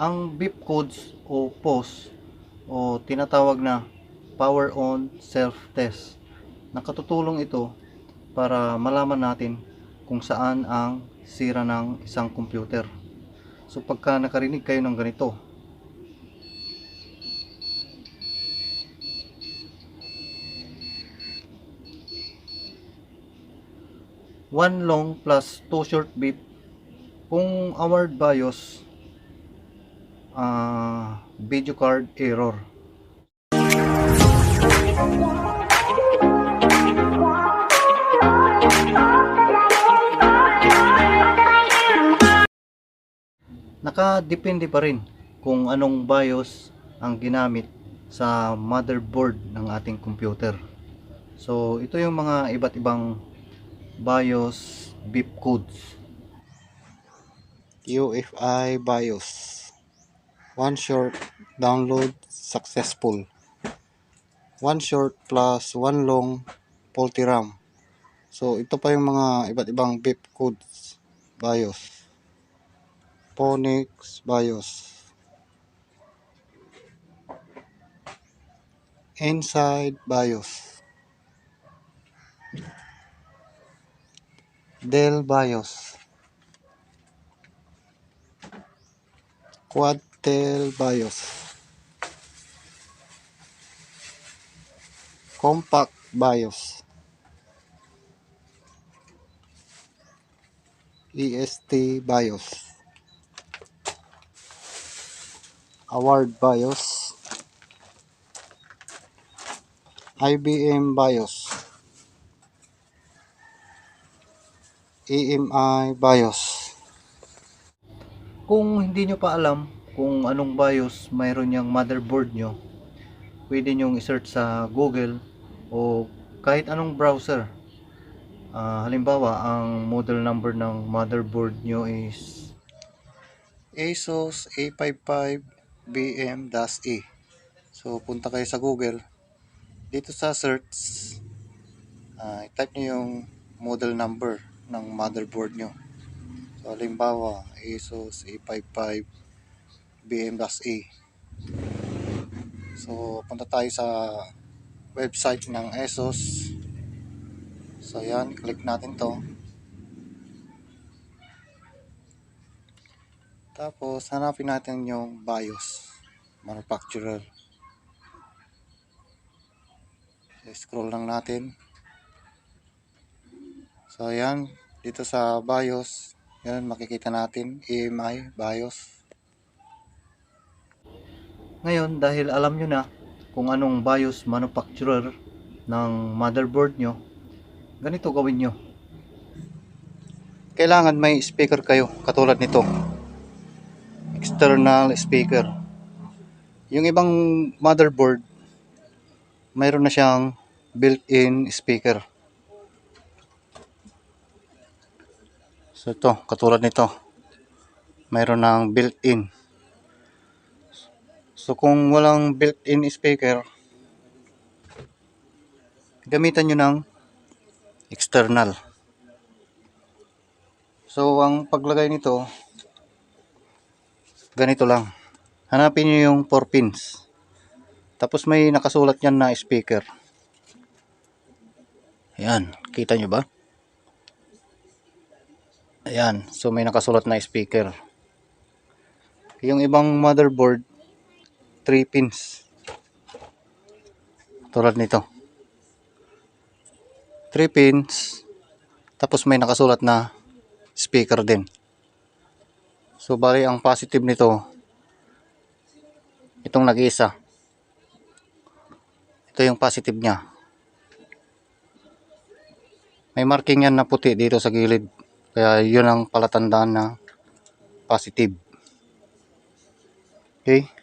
Ang beep codes o POS o tinatawag na Power On Self Test. Nakatutulong ito para malaman natin kung saan ang sira ng isang computer. So pagka nakarinig kayo ng ganito, one long plus two short beep kung award BIOS ah video card error. Nakadepende pa rin kung anong BIOS ang ginamit sa motherboard ng ating computer. So ito yung mga iba't ibang BIOS beep codes. UFI BIOS one short download successful. One short plus one long faulty RAM. So ito pa yung mga iba't ibang beep codes. BIOS. Phonix BIOS. Inside BIOS. Dell BIOS Quadtel BIOS. Compact BIOS. EST BIOS. Award BIOS. IBM BIOS. EMI BIOS. Kung hindi nyo pa alam kung anong BIOS mayroon yung motherboard nyo, pwede nyo i-search sa Google o kahit anong browser. Ah, halimbawa, ang model number ng motherboard nyo is Asus A55 BM-E. So, punta kayo sa Google. Dito sa search, ah, i-type nyo yung model number ng motherboard nyo. So, halimbawa, Asus A55 BM-E. So, punta tayo sa website ng Asus. So, yan. Click natin to. Tapos, hanapin natin yung BIOS. Manufacturer. So, scroll lang natin. So, yan. Dito sa BIOS, yan, makikita natin. EMI, BIOS. Ngayon, dahil alam nyo na kung anong BIOS manufacturer ng motherboard nyo, ganito gawin nyo. Kailangan may speaker kayo, katulad nito. External speaker. Yung ibang motherboard, mayroon na siyang built-in speaker. So ito, katulad nito. Mayroon ng built-in. So kung walang built-in speaker, gamitan nyo ng external. So ang paglagay nito, ganito lang. Hanapin nyo yung 4 pins. Tapos may nakasulat yan na speaker. Ayan, kita nyo ba? Ayan, so may nakasulat na speaker. Yung ibang motherboard, 3 pins. Tulad nito. 3 pins. Tapos may nakasulat na speaker din. So bali ang positive nito itong nag-iisa. Ito yung positive niya. May marking yan na puti dito sa gilid. Kaya yun ang palatandaan na positive. Okay?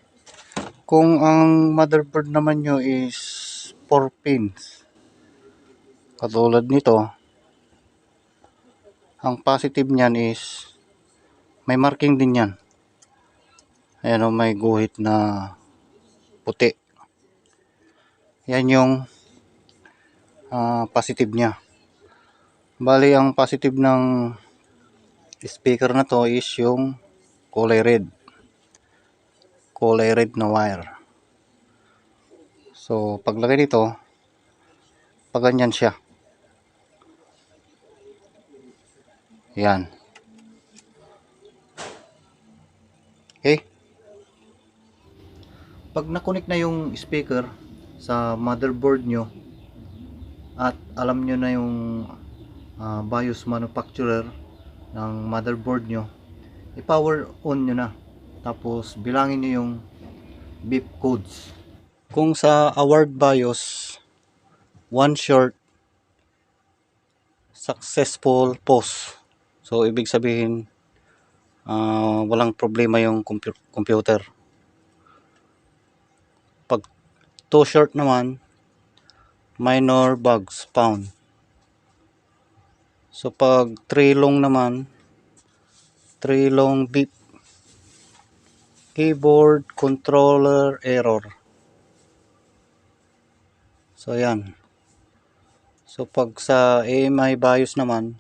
Kung ang motherboard naman nyo is 4 pins, katulad nito, ang positive niyan is may marking din yan. Ayan o, may guhit na puti. Yan yung ah, positive niya. Bali, ang positive ng speaker na to is yung kulay red. Kulay red na wire. So, paglagay dito, pag ganyan siya. Yan. Okay. Pag nakunik na yung speaker sa motherboard nyo at alam nyo na yung ah, BIOS manufacturer ng motherboard nyo, i-power on nyo na. Tapos bilangin nyo yung beep codes. Kung sa award BIOS, one short, successful post. So, ibig sabihin, ah, walang problema yung compu- computer. Pag two short naman, minor bugs found. So, pag three long naman, three long beep, keyboard controller error. So, yan. So, pag sa AMI BIOS naman,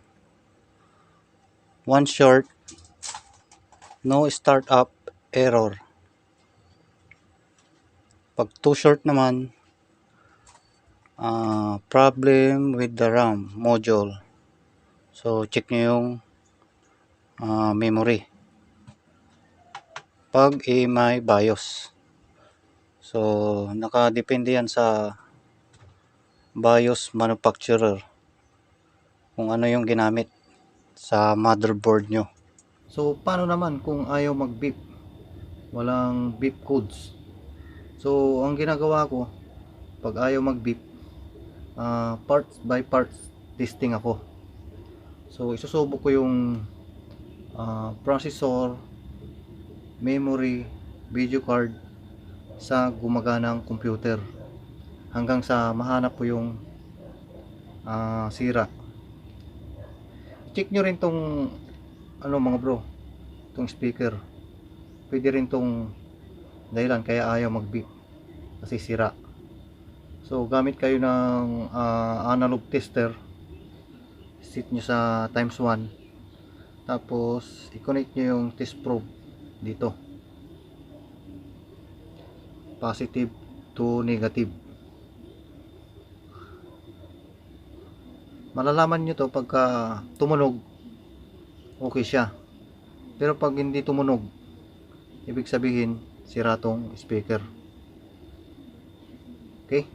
one short, no startup error. Pag two short naman, ah, problem with the RAM module. So, check nyo yung ah, memory. Pag AMI BIOS. So, nakadepende yan sa BIOS manufacturer kung ano yung ginamit sa motherboard nyo. So, paano naman kung ayaw mag-beep? Walang beep codes. So, ang ginagawa ko, pag ayaw mag-beep, ah, parts by parts testing ako. So, isusubok ko yung ah, processor, memory, video card sa gumaganang computer hanggang sa mahanap ko yung ah, sira. Check nyo rin tong ano mga bro, tong speaker. Pwede rin tong dahilan kaya ayaw mag-beep kasi sira. So gamit kayo ng ah, analog tester. Set nyo sa times 1. Tapos i-connect nyo yung test probe dito. Positive to negative. malalaman nyo to pagka tumunog. Okay siya. Pero pag hindi tumunog ibig sabihin sira tong speaker. Okay?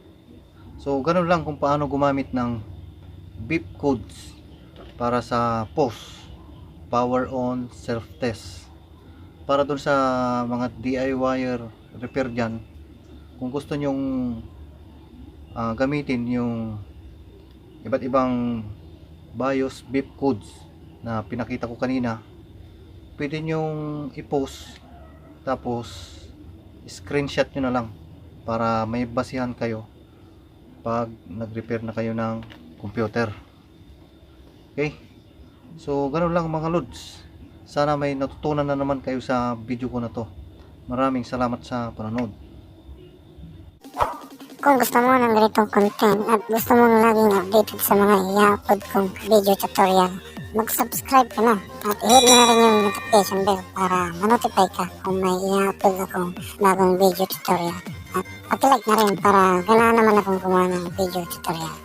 So ganun lang kung paano gumamit ng beep codes para sa post power on self test para dun sa mga DIY repair dyan kung gusto nyong ah, gamitin yung iba't ibang BIOS beep codes na pinakita ko kanina pwede nyong i-post tapos screenshot nyo na lang para may basihan kayo pag nag-repair na kayo ng computer. Okay? So ganun lang mga lods sana may natutunan na naman kayo sa video ko na to maraming salamat sa panonood Kung gusto mo ng ganitong content at gusto mong laging updated sa mga i-upload kong video tutorial, mag-subscribe ka na at i-hit na rin yung notification bell para ma-notify ka kung may i-upload akong bagong video tutorial. At pati-like na rin para ganahan naman akong gumawa ng video tutorial.